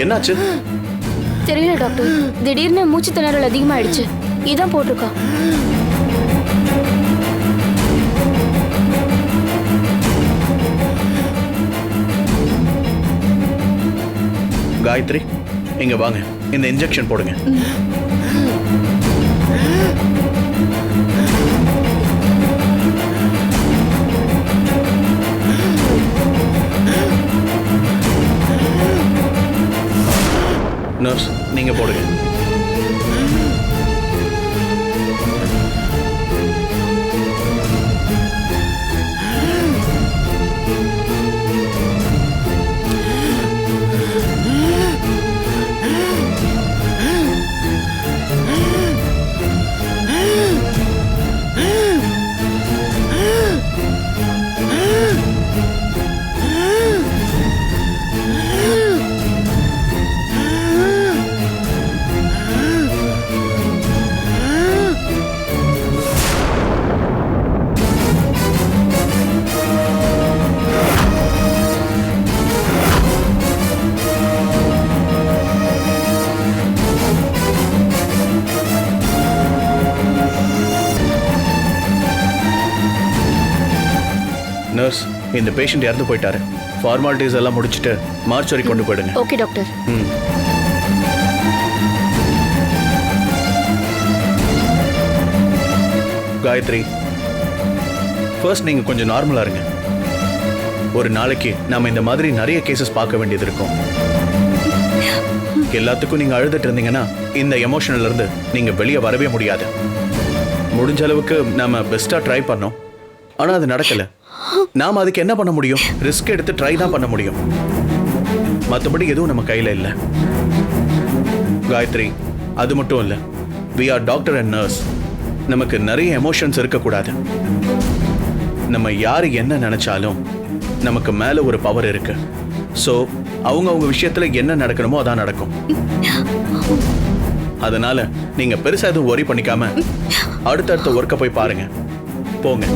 என்னாச்சு? தெரியல டாக்டர். திடீர்னு மூச்சு திணறல் அதிகமாயிடுச்சு. இதான் போட்டிருக்கா. காயத்ரி இங்க வாங்க. இந்த இன்ஜெக்ஷன் போடுங்க. நர்ஸ் நீங்கள் போடுங்க. நர்ஸ் இந்த பேஷண்ட் இறந்து போயிட்டாரு. ஃபார்மாலிட்டிஸ் எல்லாம் முடிச்சுட்டு மார்ச் வரைக்கும் கொண்டு போயிடுங்க. ஓகே டாக்டர் ம். காயத்ரி ஃபர்ஸ்ட் நீங்கள் கொஞ்சம் நார்மலாக இருங்க. ஒரு நாளைக்கு நாம இந்த மாதிரி நிறைய கேசஸ் பார்க்க வேண்டியது இருக்கும். எல்லாத்துக்கும் நீங்கள் அழுதுட்டு இருந்தீங்கன்னா இந்த எமோஷனல்ல இருந்து நீங்கள் வெளியே வரவே முடியாது. முடிஞ்ச அளவுக்கு நாம பெஸ்ட்டாக ட்ரை பண்ணோம். ஆனால் அது நடக்கலை. நாம் அதுக்கு என்ன பண்ண முடியும்? ரிஸ்க் எடுத்து ட்ரை தான் பண்ண முடியும். மற்றபடி எதுவும் நம்ம கையில் இல்லை. காயத்ரி அது மட்டும் இல்லை. We are doctor and nurse நமக்கு நிறைய எமோஷன்ஸ் இருக்கக்கூடாது. நம்ம யார் என்ன நினைச்சாலும் நமக்கு மேலே ஒரு பவர் இருக்கு. ஸோ அவங்க அவங்க என்ன நடக்கணுமோ அதான் நடக்கும். அதனால நீங்க பெருசா எதுவும் ஒரி பண்ணிக்காம அடுத்தடுத்த ஒர்க்கை போய் பாருங்க. போங்க.